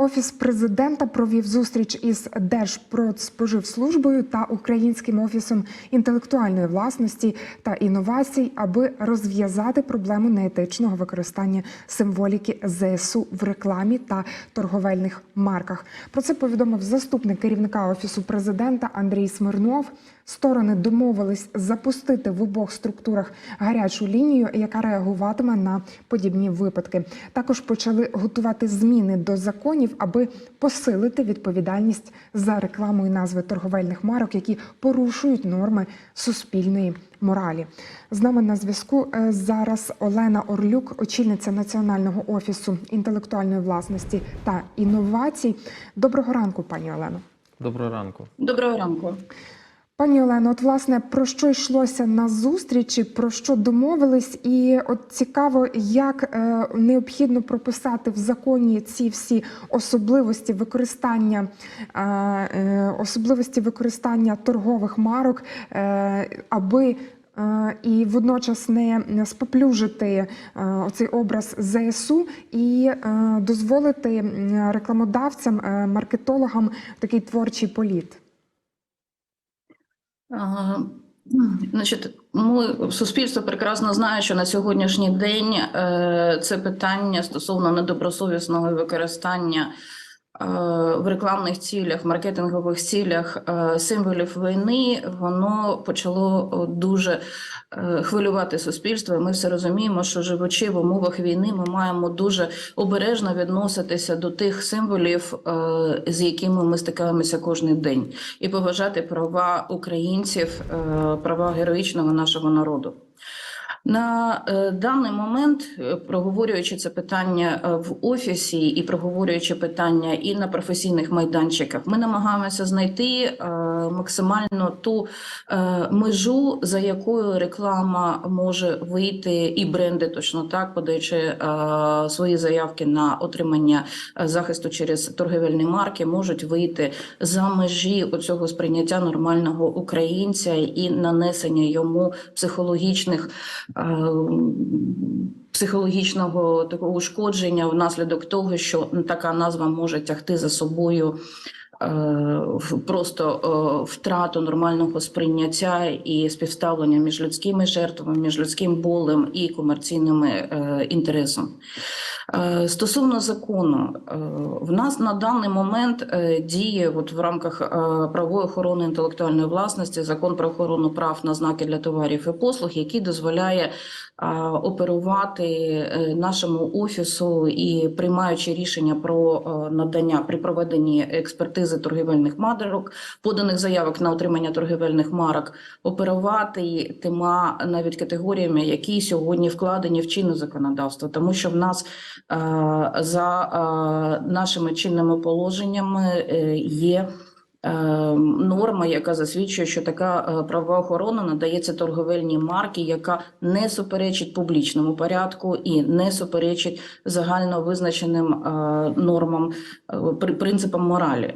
Офіс президента провів зустріч із Держпродспоживслужбою та Українським офісом інтелектуальної власності та інновацій, аби розв'язати проблему неетичного використання символіки ЗСУ в рекламі та торговельних марках. Про це повідомив заступник керівника офісу президента Андрій Смирнов. Сторони домовились запустити в обох структурах гарячу лінію, яка реагуватиме на подібні випадки. Також почали готувати зміни до законів, аби посилити відповідальність за рекламу і назви торговельних марок, які порушують норми суспільної моралі. З нами на зв'язку е, зараз Олена Орлюк, очільниця Національного офісу інтелектуальної власності та інновацій. Доброго ранку, пані Олено. Доброго ранку. Доброго ранку. Пані Олено, от власне про що йшлося на зустрічі, про що домовились, і от цікаво, як е, необхідно прописати в законі ці всі особливості використання е, е, особливості використання торгових марок, е, аби е, і водночас не споплюжити е, оцей образ ЗСУ і е, дозволити рекламодавцям, е, маркетологам такий творчий політ. Значить, ми суспільство прекрасно знає, що на сьогоднішній день е, це питання стосовно недобросовісного використання в рекламних цілях, маркетингових цілях е, символів війни, воно почало дуже е, хвилювати суспільство. Ми все розуміємо, що живучи в умовах війни, ми маємо дуже обережно відноситися до тих символів, е, з якими ми стикаємося кожен день, і поважати права українців, е, права героїчного нашого народу. На е, даний момент, е, проговорюючи це питання е, в офісі і проговорюючи питання і на професійних майданчиках, ми намагаємося знайти максимально ту межу, за якою реклама може вийти, і бренди точно так, подаючи свої заявки на отримання захисту через торгівельні марки, можуть вийти за межі оцього сприйняття нормального українця і нанесення йому психологічних. Е, Психологічного такого ушкодження внаслідок того, що така назва може тягти за собою е, просто е, втрату нормального сприйняття і співставлення між людськими жертвами, між людським болем і комерційними інтересами. Е, Стосовно закону, е, в нас на даний момент е, діє от в рамках правової охорони інтелектуальної власності закон про охорону прав на знаки для товарів і послуг, який дозволяє оперувати е, нашому офісу і приймаючи рішення про е, надання при проведенні експертизи торгівельних марок, поданих заявок на отримання торгівельних марок, оперувати тима навіть категоріями, які сьогодні вкладені в чинне законодавство, тому що в нас е, за нашими чинними положеннями є. Е, Норма, яка засвідчує, що така е, правова охорона надається торговельній марки, яка не суперечить публічному порядку і не суперечить загально визначеним е, нормам, при- принципам моралі.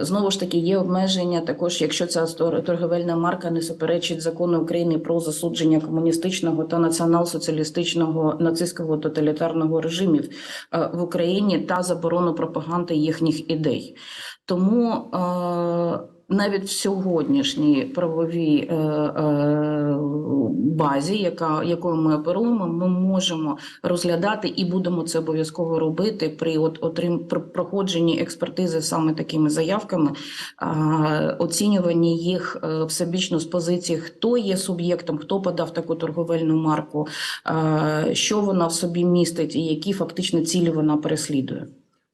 Знову ж таки, є обмеження також, якщо ця торговельна марка не суперечить закону України про засудження комуністичного та націонал-соціалістичного нацистського тоталітарного режимів в Україні та заборону пропаганди їхніх ідей. Тому е, навіть в сьогоднішній правовій е, е, базі, яка якою ми оперуємо, ми можемо розглядати і будемо це обов'язково робити при от отрим проходженні експертизи саме такими заявками, оцінюванні їх всебічно з позиції, хто є суб'єктом, хто подав таку торговельну марку, що вона в собі містить, і які фактично цілі вона переслідує.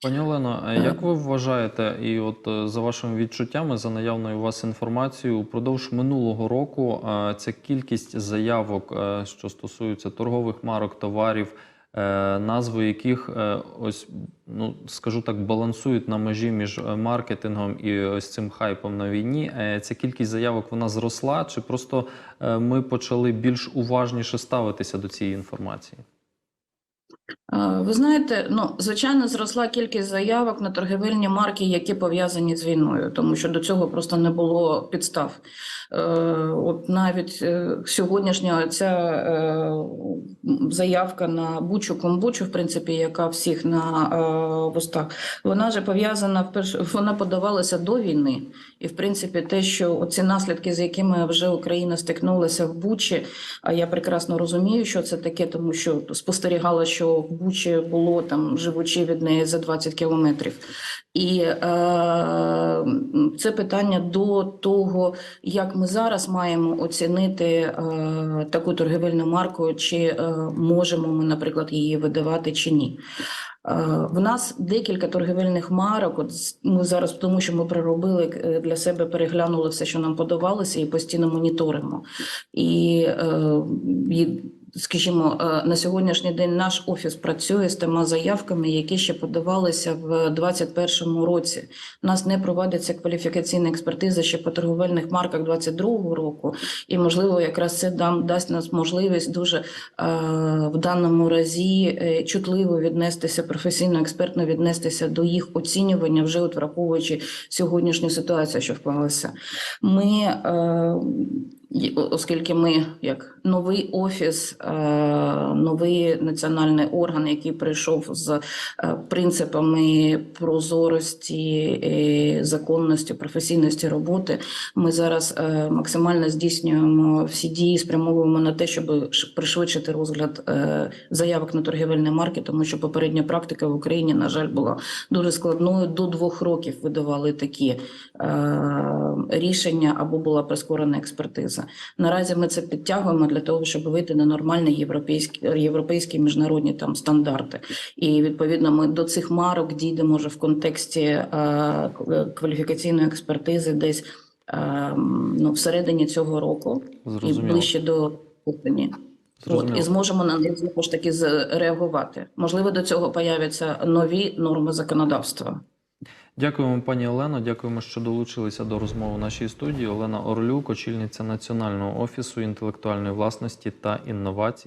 Пані Олено, як ви вважаєте, і от е, за вашими відчуттями, за наявною у вас інформацією, упродовж минулого року ця кількість заявок, е, що стосуються торгових марок, товарів, е, назви яких ось ну скажу так, балансують на межі між маркетингом і ось цим хайпом на війні. Ця кількість заявок вона зросла, чи просто ми почали більш уважніше ставитися до цієї інформації? Е, Ви знаєте, ну звичайно, зросла кількість заявок на торгівельні марки, які пов'язані з війною, тому що до цього просто не було підстав. Е, От навіть е, сьогоднішня ця заявка на бучу комбучу, в принципі, яка всіх на вустах, вона же пов'язана вперше, вона подавалася до війни. І в принципі, те, що ці наслідки, з якими вже Україна стикнулася в Бучі, а я прекрасно розумію, що це таке, тому що спостерігала, що в Бучі було там живучи від неї за 20 кілометрів. І е, це питання до того, як ми зараз маємо оцінити е, таку торгівельну марку, чи е, можемо ми, наприклад, її видавати чи ні. Е, В нас декілька торгівельних марок. От ми зараз, тому що ми проробили е, для себе, переглянули все, що нам подавалося, і постійно моніторимо. І, е, і скажімо, е, на сьогоднішній день наш офіс працює з тими заявками, які ще подавалися в 2021 році. У нас не проводиться кваліфікаційна експертиза ще по торговельних марках 2022 року, і можливо, якраз це дам дасть нас можливість дуже е, в даному разі е, чутливо віднестися, професійно експертно віднестися до їх оцінювання, вже от враховуючи сьогоднішню ситуацію, що вклалася. Ми оскільки ми як новий офіс, е, новий національний орган, який прийшов з е, принципами прозорості, законності, професійності роботи, ми зараз е, максимально здійснюємо всі дії, спрямовуємо на те, щоб пришвидшити розгляд заявок на торгівельні марки, тому що попередня практика в Україні, на жаль, була дуже складною. До двох років видавали такі рішення або була прискорена експертиза. Наразі ми це підтягуємо для того, щоб вийти на нормальні європейські європейські міжнародні там стандарти. І відповідно ми до цих марок дійдемо вже в контексті е, кваліфікаційної експертизи, десь е, ну всередині цього року і ближче до осені. От, і зможемо на них знову ж таки зреагувати. Можливо, до цього появляться нові норми законодавства. Дякуємо, пані Олено. Дякуємо, що долучилися до розмови в нашій студії. Олена Орлюк, очільниця Національного офісу інтелектуальної власності та інновацій.